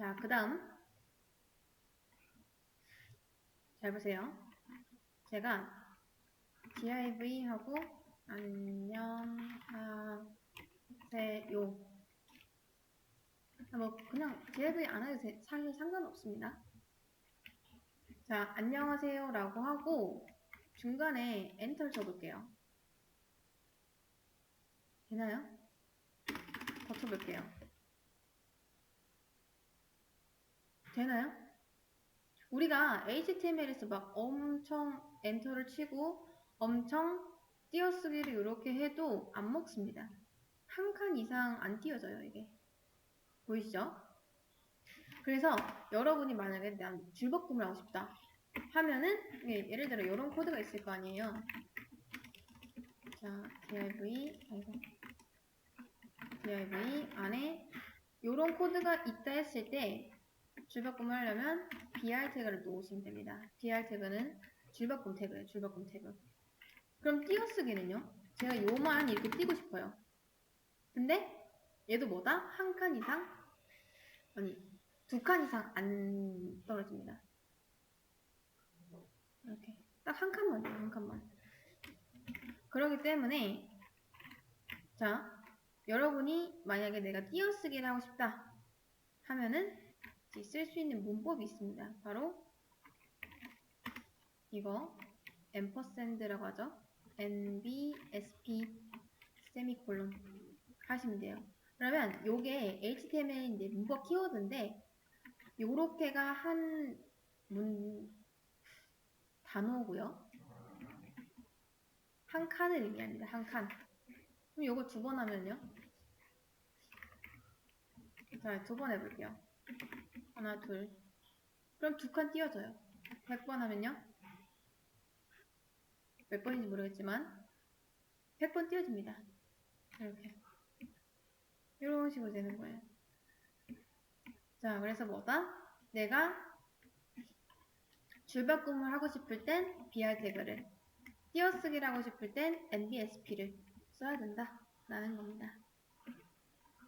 자, 그 다음. 잘 보세요. 제가 div 하고 안녕하세요. 뭐 그냥 div 안 해도 돼- 사실 상관없습니다. 자, 안녕하세요 라고 하고 중간에 엔터를 쳐볼게요. 되나요? 더 쳐볼게요. 되나요? 우리가 HTML에서 막 엄청 엔터를 치고 엄청 띄어쓰기를 이렇게 해도 안 먹습니다. 한 칸 이상 안 띄어져요, 이게. 보이시죠? 그래서 여러분이 만약에 난 줄바꿈을 하고 싶다 하면은 예, 예를 들어 이런 코드가 있을 거 아니에요. 자, div 아이고 div 안에 이런 코드가 있다 했을 때 줄바꿈을 하려면 br 태그를 놓으시면 됩니다. br 태그는 줄바꿈 태그예요. 줄바꿈 태그. 그럼 띄어쓰기는요? 제가 요만 이렇게 띄고 싶어요. 근데 얘도 뭐다? 한 칸 이상? 아니 두 칸 이상 안 떨어집니다. 이렇게 딱 한 칸만 돼요. 한 칸만. 그렇기 때문에 자 여러분이 만약에 내가 띄어쓰기를 하고 싶다 하면은 쓸 수 있는 문법이 있습니다. 바로 이거 앰퍼샌드라고 하죠. nbsp 세미콜론 하시면 돼요. 그러면 요게 HTML인데 문법 키워드인데 요렇게가 한 문 단어고요. 한 칸을 의미합니다. 한 칸. 그럼 요거 두 번 하면요. 자, 두 번 해볼게요. 하나, 둘. 그럼 두 칸 띄워져요. 100번 하면요. 몇 번인지 모르겠지만 100번 띄워집니다. 이렇게. 이런 식으로 되는 거예요. 자, 그래서 뭐다? 내가 줄바꿈을 하고 싶을 땐 태그를, 띄어쓰기를 하고 싶을 땐 nbsp를 써야 된다. 라는 겁니다.